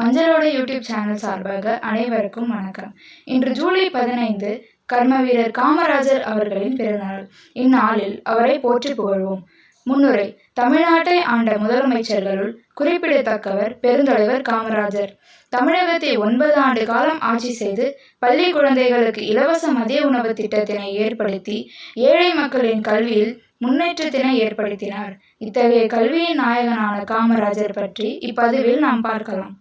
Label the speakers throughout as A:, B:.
A: மஞ்சளோட YouTube channel சார்பாக அனைவருக்கும் வணக்கம். இன்று ஜூலை பதினைந்து கர்மவீரர் காமராஜர் அவர்களின் பிறந்தநாள். இந்நாளில் அவரை போற்றி புகழ்வோம். முன்னுரை தமிழ்நாட்டை ஆண்ட முதலமைச்சர்களுள் குறிப்பிடத்தக்கவர் பெருந்தலைவர் காமராஜர். தமிழகத்தை ஒன்பது ஆண்டு காலம் ஆட்சி செய்து பள்ளி குழந்தைகளுக்கு இலவச மதிய உணவு திட்டத்தினை ஏற்படுத்தி ஏழை மக்களின் கல்வியில் முன்னேற்றத்தினை ஏற்படுத்தினார். இத்தகைய கல்வியின் நாயகனான காமராஜர் பற்றி இப்பதிவில் நாம் பார்க்கலாம்.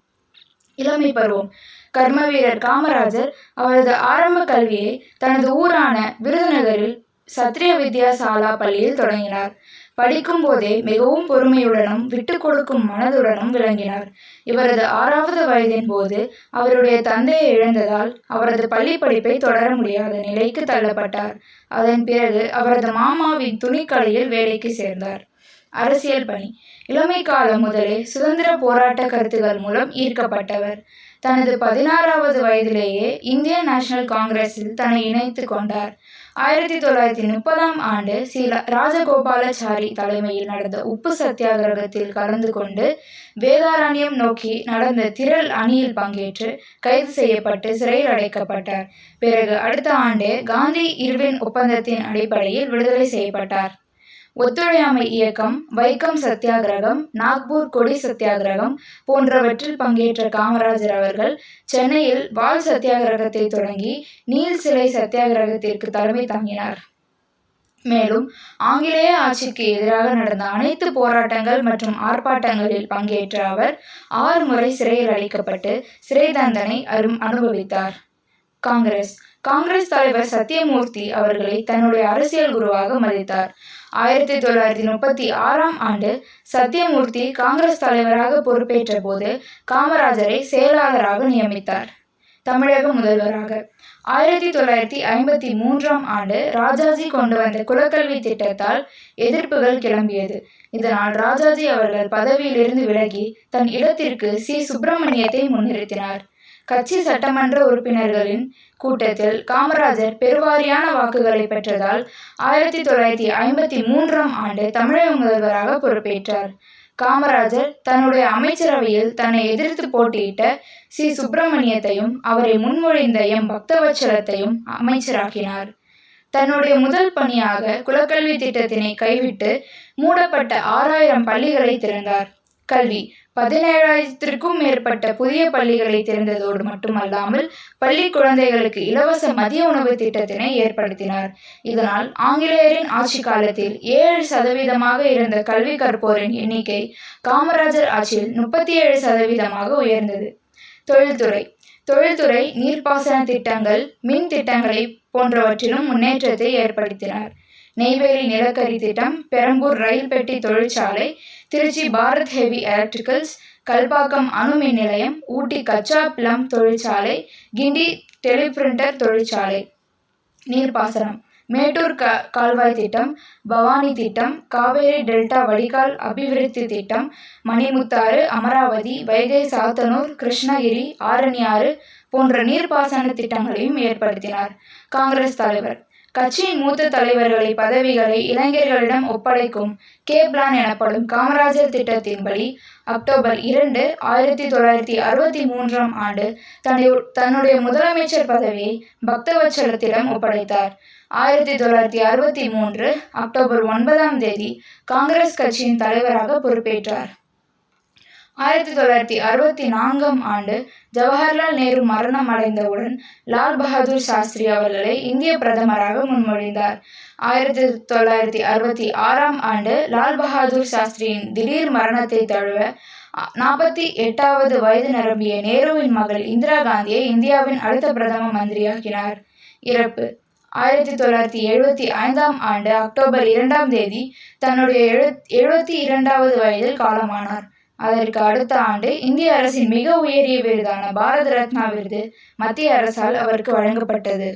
A: இளமை பருவம் கர்மவீரர் காமராஜர் அவரது ஆரம்ப கல்வியை தனது ஊரான விருதுநகரில் சத்ரிய வித்யாசாலா பள்ளியில் தொடங்கினார். படிக்கும் போதே மிகவும் பொறுமையுடனும் விட்டு கொடுக்கும் மனதுடனும் விளங்கினார். இவரது ஆறாவது வயதின் போது அவருடைய தந்தையை இழந்ததால் அவரது பள்ளி படிப்பை தொடர முடியாத நிலைக்கு தள்ளப்பட்டார். அதன் பிறகு அவரது மாமாவின் துணிக்கடையில் வேலைக்கு சேர்ந்தார். அரசியல் பணி. இளமை காலம் முதலே சுதந்திர போராட்ட கருத்துகள் மூலம் ஈர்க்கப்பட்டவர். தனது பதினாறாவது வயதிலேயே இந்திய நேஷனல் காங்கிரஸில் தன்னை இணைத்து கொண்டார். ஆயிரத்தி தொள்ளாயிரத்தி முப்பதாம் ஆண்டு சி. ராஜகோபாலாச்சாரி தலைமையில் நடந்த உப்பு சத்தியாகிரகத்தில் கலந்து கொண்டு வேதாரண்யம் நோக்கி நடந்த திரள் அணியில் பங்கேற்று கைது செய்யப்பட்டு சிறையில் அடைக்கப்பட்டார். பிறகு அடுத்த ஆண்டே காந்தி இர்வின் ஒப்பந்தத்தின் அடிப்படையில் விடுதலை செய்யப்பட்டார். ஒத்துழையாமை இயக்கம் வைக்கம் சத்தியாகிரகம் நாக்பூர் கொடி சத்தியாகிரகம் போன்றவற்றில் பங்கேற்ற காமராஜர் அவர்கள் சென்னையில் வால் சத்தியாகிரகத்தை தொடங்கி நீல் சிலை சத்தியாகிரகத்திற்கு தலைமை தாங்கினார். மேலும் ஆங்கிலேய ஆட்சிக்கு எதிராக நடந்த அனைத்து போராட்டங்கள் மற்றும் ஆர்ப்பாட்டங்களில் பங்கேற்ற அவர் ஆறு முறை சிறையில் அடைக்கப்பட்டு சிறை தண்டனை அனுபவித்தார். காங்கிரஸ் காங்கிரஸ் தலைவர் சத்தியமூர்த்தி அவர்களை தன்னுடைய அரசியல் குருவாக மதித்தார். ஆயிரத்தி தொள்ளாயிரத்தி முப்பத்தி ஆறாம் ஆண்டு சத்தியமூர்த்தி காங்கிரஸ் தலைவராக பொறுப்பேற்ற போது காமராஜரை செயலாளராக நியமித்தார். தமிழக முதல்வராக. ஆயிரத்தி தொள்ளாயிரத்தி ஐம்பத்தி மூன்றாம் ஆண்டு ராஜாஜி கொண்டு வந்த குலக்கல்வி திட்டத்தால் எதிர்ப்புகள் கிளம்பியது. இதனால் ராஜாஜி அவர்கள் பதவியிலிருந்து விலகி தன் இடத்திற்கு சி. சுப்பிரமணியத்தை முன்னிறுத்தினார். கட்சி சட்டமன்ற உறுப்பினர்களின் கூட்டத்தில் காமராஜர் பெருவாரியான வாக்குகளை பெற்றதால் ஆயிரத்தி தொள்ளாயிரத்தி ஐம்பத்தி மூன்றாம் ஆண்டு தமிழக முதல்வராக பொறுப்பேற்றார். காமராஜர் தன்னுடைய அமைச்சரவையில் தன்னை எதிர்த்து போட்டியிட்ட சி. சுப்பிரமணியத்தையும் அவரை முன்மொழிந்த எம். பக்தவச்சலத்தையும் அமைச்சராக்கினார். தன்னுடைய முதல் பணியாக குலக்கல்வி திட்டத்தினை கைவிட்டு மூடப்பட்ட ஆறாயிரம் பள்ளிகளை திறந்தார். கல்வி பதினேழாயிரத்திற்கும் மேற்பட்ட புதிய பள்ளிகளை திறந்ததோடு மட்டுமல்லாமல் பள்ளி குழந்தைகளுக்கு இலவச மதிய உணவு திட்டத்தினை ஏற்படுத்தினார். இதனால் ஆங்கிலேயரின் ஆட்சி காலத்தில் ஏழு சதவீதமாக இருந்த கல்வி கற்போரின் எண்ணிக்கை காமராஜர் ஆட்சியில் முப்பத்தி ஏழு சதவீதமாக உயர்ந்தது. தொழில்துறை தொழில்துறை நீர்ப்பாசன திட்டங்கள் மின் திட்டங்களை போன்றவற்றிலும் முன்னேற்றத்தை ஏற்படுத்தினார். நெய்வேலி நிலக்கரி திட்டம் பெரம்பூர் ரயில் பெட்டி தொழிற்சாலை திருச்சி பாரத் ஹெவி எலக்ட்ரிக்கல்ஸ் கல்பாக்கம் அணு மின் நிலையம் ஊட்டி கச்சா பிளம் தொழிற்சாலை கிண்டி டெலிபிரிண்டர் தொழிற்சாலை. நீர்ப்பாசனம் மேட்டூர் க கால்வாய் திட்டம் பவானி திட்டம் காவேரி டெல்டா வடிகால் அபிவிருத்தி திட்டம் மணிமுத்தாறு அமராவதி வைகை சாத்தனூர் கிருஷ்ணகிரி ஆரணியாறு போன்ற நீர்ப்பாசன திட்டங்களையும் ஏற்படுத்தினார் காங்கிரஸ் தலைவர். கட்சியின் மூத்த தலைவர்களை பதவிகளை இளைஞர்களிடம் ஒப்படைக்கும் கே பிளான் எனப்படும் காமராஜர் திட்டத்தின்படி அக்டோபர் இரண்டு ஆயிரத்தி தொள்ளாயிரத்தி அறுபத்தி மூன்றாம் ஆண்டு தன்னை தன்னுடைய முதலமைச்சர் பதவியை பக்தவச்சலத்திடம் ஒப்படைத்தார். ஆயிரத்தி தொள்ளாயிரத்தி அறுபத்தி மூன்று அக்டோபர் ஒன்பதாம் தேதி காங்கிரஸ் கட்சியின் தலைவராக பொறுப்பேற்றார். ஆயிரத்தி தொள்ளாயிரத்தி அறுபத்தி நான்காம் ஆண்டு ஜவஹர்லால் நேரு மரணம் அடைந்தவுடன் லால் பகதூர் சாஸ்திரி அவர்களை இந்திய பிரதமராக முன்மொழிந்தார். ஆயிரத்தி தொள்ளாயிரத்தி அறுபத்தி ஆறாம் ஆண்டு லால் பகதூர் சாஸ்திரியின் திடீர் மரணத்தை தழுவ நாற்பத்தி எட்டாவது வயது நிரம்பிய நேருவின் மகள் இந்திரா காந்தியை இந்தியாவின் அடுத்த பிரதம மந்திரியாக்கினார். இறப்பு. ஆயிரத்தி தொள்ளாயிரத்தி எழுபத்தி ஐந்தாம் ஆண்டு அக்டோபர் இரண்டாம் தேதி தன்னுடைய எழு எழுபத்தி இரண்டாவது வயதில் காலமானார். அதற்கு அடுத்த ஆண்டு இந்திய அரசின் மிக உயரிய விருதான பாரத ரத்னா விருது மத்திய அரசால் அவருக்கு வழங்கப்பட்டது.